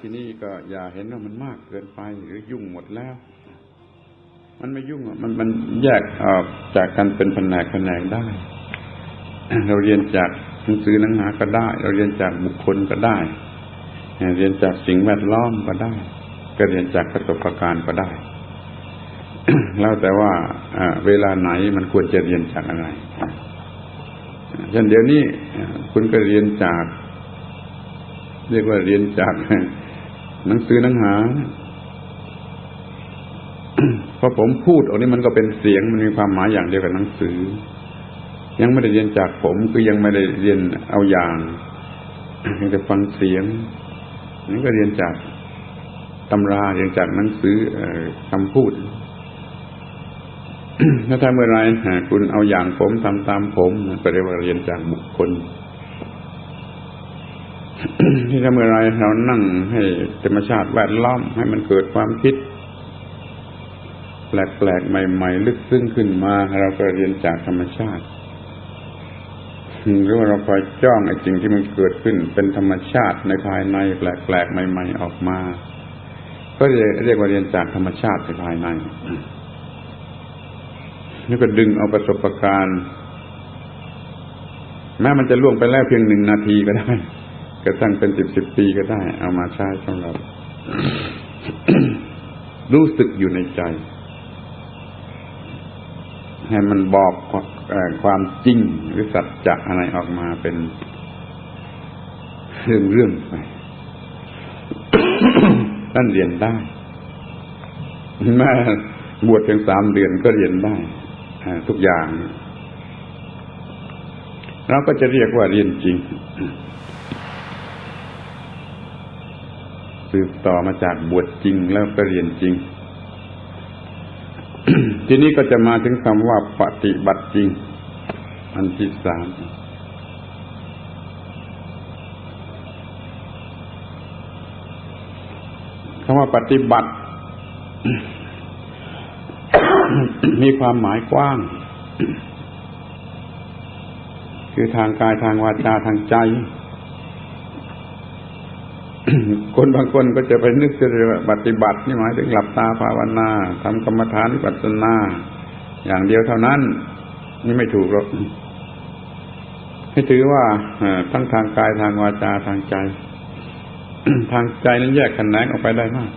ที่นี่ก็อย่าเห็นว่ามันมากเกินไปหรือยุ่งหมดแล้ว มันไม่ยุ่งมันมันแยกออกจากกันเป็นแผนกแผนกได้ เราเรียนจากหนังสือหนังหาก็ได้ เราเรียนจากบุคคลก็ได้ เรียนจากสิ่งแวดล้อมก็ได้ ก็เรียนจากประสบการณ์ก็ได้ แล้วแต่ว่าเวลาไหนมันควรจะเรียนจากอะไรเช่นเดี๋ยวนี้คุณก็เรียนจาก เรียกว่าเรียนจากหนังสือหนังหาพอผมพูดออกนี้มันก็เป็นเสียงมันมีความหมายอย่างเดียวกับหนังสือ ยังไม่ได้เรียนจากผมคือยังไม่ได้เรียนเอาอย่างยังจะฟังเสียงนี่ก็เรียนจากตำราเรียนจากหนังสือคำพูดถ้าเมื่อไรคุณเอาอย่างผมทำตามผมก็เรียกว่าเรียนจากบุคคล ที่ถ้าเมื่อไรเรานั่งให้ธรรมชาติแวดล้อมให้มันเกิดความคิด แปลกๆ ใหม่ ๆ ลึกซึ้งขึ้นมา เราก็เรียนจากธรรมชาติหรือว่าเราคอยจ้องไอ้สิ่งที่มันเกิดขึ้น เป็นธรรมชาติในภายในแปลกๆ ใหม่ ๆ ออกมา ก็เรียกว่าเรียนจากธรรมชาติในภายในนี่ก็ดึงเอาประสบการณ์แม้มันจะล่วงไปแล้วเพียงหนึ่งนาทีก็ได้ กระทั่งเป็นสิบสิบปีก็ได้ เอามาใช้สำหรับ รู้สึกอยู่ในใจ ให้มันบอกความจริงหรือสัจจะอะไรออกมาเป็นเรื่องเรื่องไปท่านเรียนได้แม่บวชเพียงสามเดือนก็เรียนได้ทุกอย่าง เราก็จะเรียกว่าเรียนจริง สืบต่อมาจากบวชจริงแล้วก็เรียนจริง ทีนี้ก็จะมาถึงคำว่าปฏิบัติจริง อันที่สามคำว่าปฏิบัติ มีความหมายกว้าง คือทางกายทางวาจาทางใจ คนบางคนก็จะไปนึกจะปฏิบัตินี่หมายถึงหลับตาภาวนาทำกรรมฐานปัสสนา อย่างเดียวเท่านั้น นี่ไม่ถูกหรอกให้ถือว่าทั้งทางกายทางวาจาทางใจ ทางใจนั้นแยกแขนงออกไปได้มาก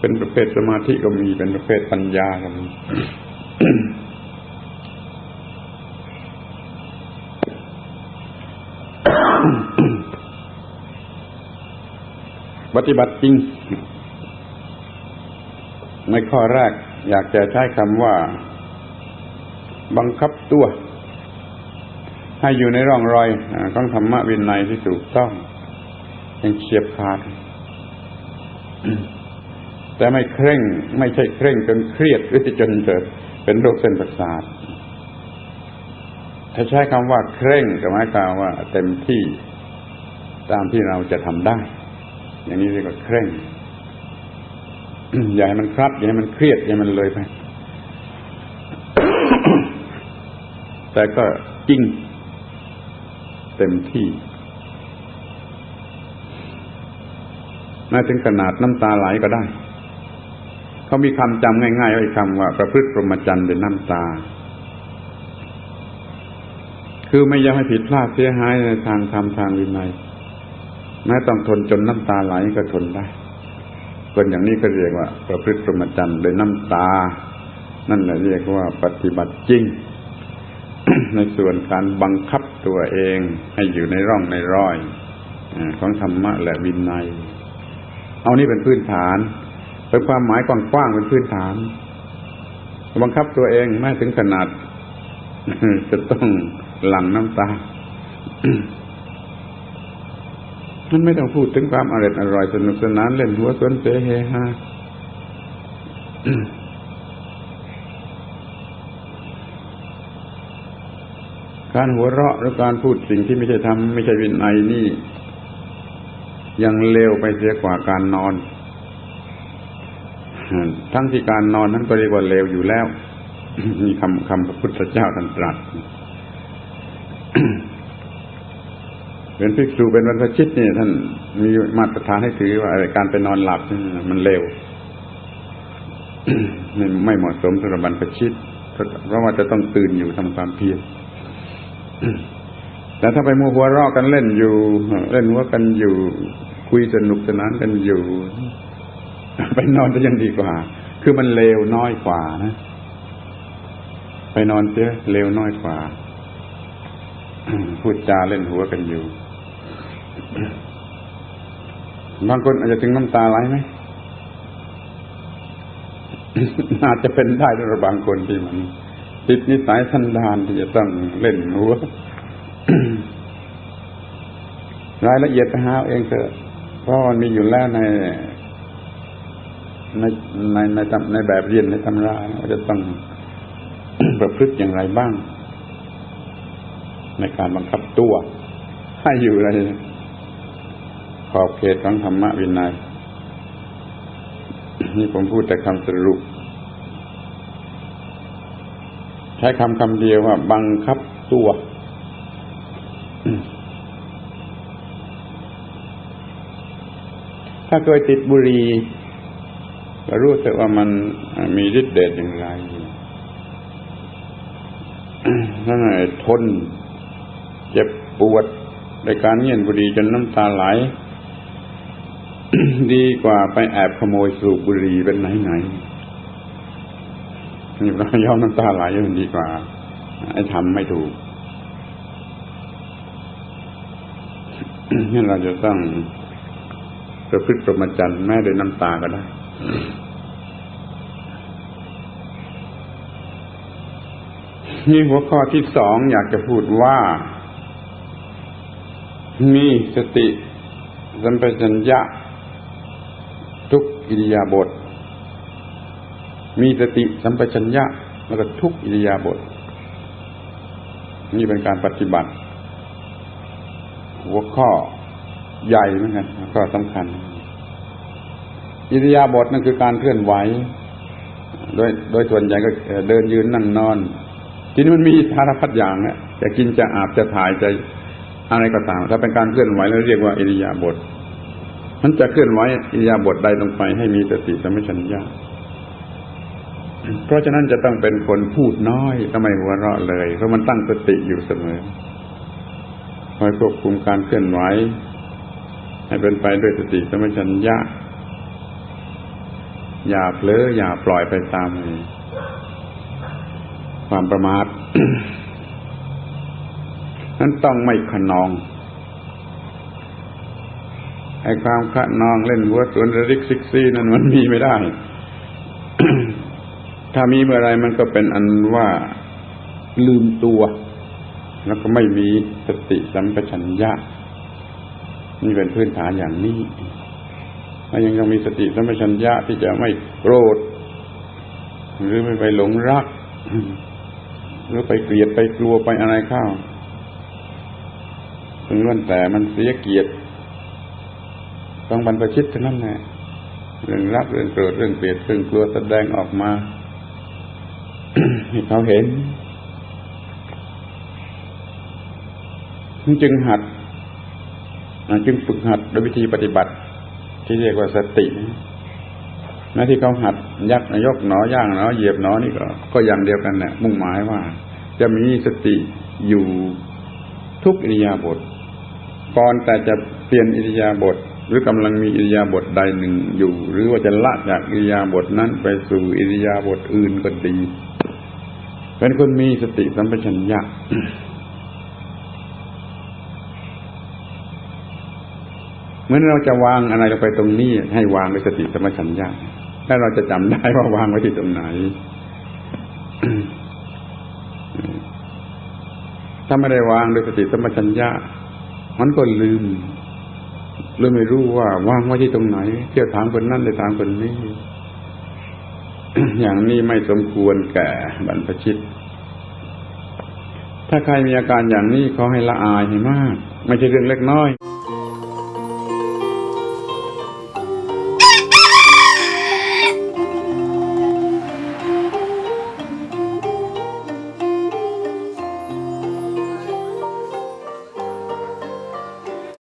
เป็นประเภทสมาธิก็มีเป็นประเภทปัญญาก็มี ปฏิบัติจริง ในข้อแรกอยากจะใช้คำว่า บังคับตัว ให้อยู่ในร่องรอยของธรรมะวินัยที่ถูกต้องอยังเฉียบขาด แต่ไม่เคร่ง ไม่ใช่เคร่งจนเครียดหรือจนเกิดเป็นโรคเส้นประสาทถ้าใช้คำว่าเคร่งก็หมายความว่าเต็มที่ตามที่เราจะทำได้ อย่างนี้เรียกว่าเคร่ง อย่าให้มันครับอย่าให้มันเครียดอย่าให้มันเลยไป แต่ก็จริง เต็มที่แม้ถึงขนาดน้ำตาไหลก็ได้ เขามีคำจำง่ายๆไว้คำว่า ประพฤติพรหมจรรย์เป็นน้ำตา คือไม่ยอมให้ผิดพลาดเสียหายในทางธรรมทางวินัย แม้ต้องทนจนน้ำตาไหลก็ทนได้คนอย่างนี้ก็เรียกว่า ประพฤติพรหมจรรย์โดยน้ำตา นั่นแหละเรียกว่าปฏิบัติจริง ในส่วนการบังคับตัวเองให้อยู่ในร่องในรอยของธรรมะและวินัย เอานี่เป็นพื้นฐานเป็นความหมายกว้างๆเป็นพื้นฐาน บังคับตัวเองไม่ถึงขนาดจะต้องหลั่งน้ำตา มันไม่ต้องพูดถึงความอร่อยอร่อยสนุกสนานเล่นหัวสวนเสเฮฮาการหัวเราะหรือการพูดสิ่งที่ไม่ใช่ทำไม่ใช่วินัยนี่ ยังเลวไปเสียกว่าการนอน ทั้งที่การนอนนั้นก็เรียกว่าเลวอยู่แล้วมีคำคำพระพุทธเจ้าท่านตรัส เป็นภิกษุเป็นบรรพชิตนี่ท่านมีมาตรฐานให้ถือว่าไอ้การไปนอนหลับนี่มันเร็วไม่เหมาะสมสำหรับบรรพชิตเพราะว่าจะต้องตื่นอยู่ทำความเพียรแต่ถ้าไปมัวหัวราะกันเล่นอยู่ เล่นหัวกันอยู่ คุยสนุกสนานกันอยู่ ไปนอนจะยังดีกว่า คือมันเลวน้อยกว่านะ ไปนอนเสียเลวน้อยกว่าพูดจาเล่นหัวกันอยู่ บางคนอาจจะถึงน้ำตาไหลไหมอาจจะเป็นได้ด้วยบางคนที่มัน ติดนิสัยสันดานที่จะต้องเล่นหัวรายละเอียดไปหาเองเถอะเพราะมันมีอยู่แล้วใน ในในในในแบบเรียนในตำราว่าจะต้องประพฤติอย่างไรบ้าง ในการบังคับตัว ให้อยู่ใน ขอบเขตของธรรมวินัย นี่ผมพูดแต่คำสรุป ใช้คำคำเดียวว่า บังคับตัว ถ้าเคยติดบุหรี่ก็รู้สึกว่ามันมีฤทธิ์เดชอย่างไรนั่นไงทน เจ็บปวดในการเงียนบุหรี่จนน้ำตาไหล ดีกว่าไปแอบขโมยสูบบุหรี่เป็นไหนไหนนี่เรายอมน้ำตาไหลมันดีกว่า ไอ้ทำไม่ถูกนี่เราจะต้องประพฤติประมาจันแม้ด้วยน้ำตาก็ได้ นี่หัวข้อที่สองอยากจะพูดว่า มีสติสัมปชัญญะ อิริยาบถมีสติสัมปชัญญะแล้วก็ทุกอิริยาบถนี่เป็นการปฏิบัติ หัวข้อใหญ่เหมือนกันก็สำคัญ อิริยาบถนั่นคือการเคลื่อนไหว โดยโดยส่วนใหญ่ก็เดินยืนนั่งนอน ทีนี้มันมีสารพัดอย่างนะจะกินจะอาบจะถ่ายจะอะไรก็ตาม ถ้าเป็นการเคลื่อนไหวเราเรียกว่าอิริยาบถ มันจะเคลื่อนไหวอิยาบถใดลงไปให้มีสติสัมปชัญญะเพราะฉะนั้นจะต้องเป็นคนพูดน้อยก็ไม่หัวเราะเลย เพราะมันตั้งสติอยู่เสมอคอยควบคุมการเคลื่อนไหวให้เป็นไปด้วยสติสัมปชัญญะ อย่าเผลออย่าปล่อยไปตามความประมาทนั้นต้องไม่ขนอง ไอ้ความขนองเล่นหัวสวนระริกซิกซี่นั้นมันมีไม่ได้ ถ้ามีเมื่อไรมันก็เป็นอันว่าลืมตัว แล้วก็ไม่มีสติสัมปชัญญะนี่เป็นพื้นฐานอย่างนี้ถ้ายังต้องมีสติสัมปชัญญะที่จะไม่โกรธ หรือไม่ไปหลงรัก หรือไปเกลียดไปกลัวไปอะไรเข้าถึงล้วนแต่มันเสียเกียรติ ต้องบรรพชิตเท่านั้นแหละเรื่องรักเรื่องโกรธเรื่องเกลียดเรื่องกลัวแสดงออกมาให้เขาเห็นจึงหัดจึงฝึกหัดโดยวิธีปฏิบัติ ที่เรียกว่าสติหน้ที่เขาหัดยักยกหนอย่างหนอเหยียบหนอนี่ก็ก็อย่างเดียวกันแหละมุ่งหมายว่า จะมีสติอยู่ทุกอิริยาบถก่อนแต่จะเปลี่ยนอิริยาบถ หรือกำลังมีอิริยาบถใดหนึ่งอยู่ หรือว่าจะละจากอิริยาบถนั้นไปสู่อิริยาบถอื่นก็ดี เป็นคนมีสติสัมปชัญญะเหมือนเราจะวางอะไรลงไปตรงนี้ ให้วางด้วยสติสัมปชัญญะแล้วเราจะจำได้ว่าวางไว้ที่ตรงไหนถ้าไม่ได้วางด้วยสติสัมปชัญญะมันก็ลืม เราไม่รู้ว่าวางไว้ที่ตรงไหน เที่ยวถามคนนั่นไปถามคนนี้ อย่างนี้ไม่สมควรแก่บรรพชิต ถ้าใครมีอาการอย่างนี้ขอให้ละอายให้มาก ไม่ใช่เรื่องเล็กน้อย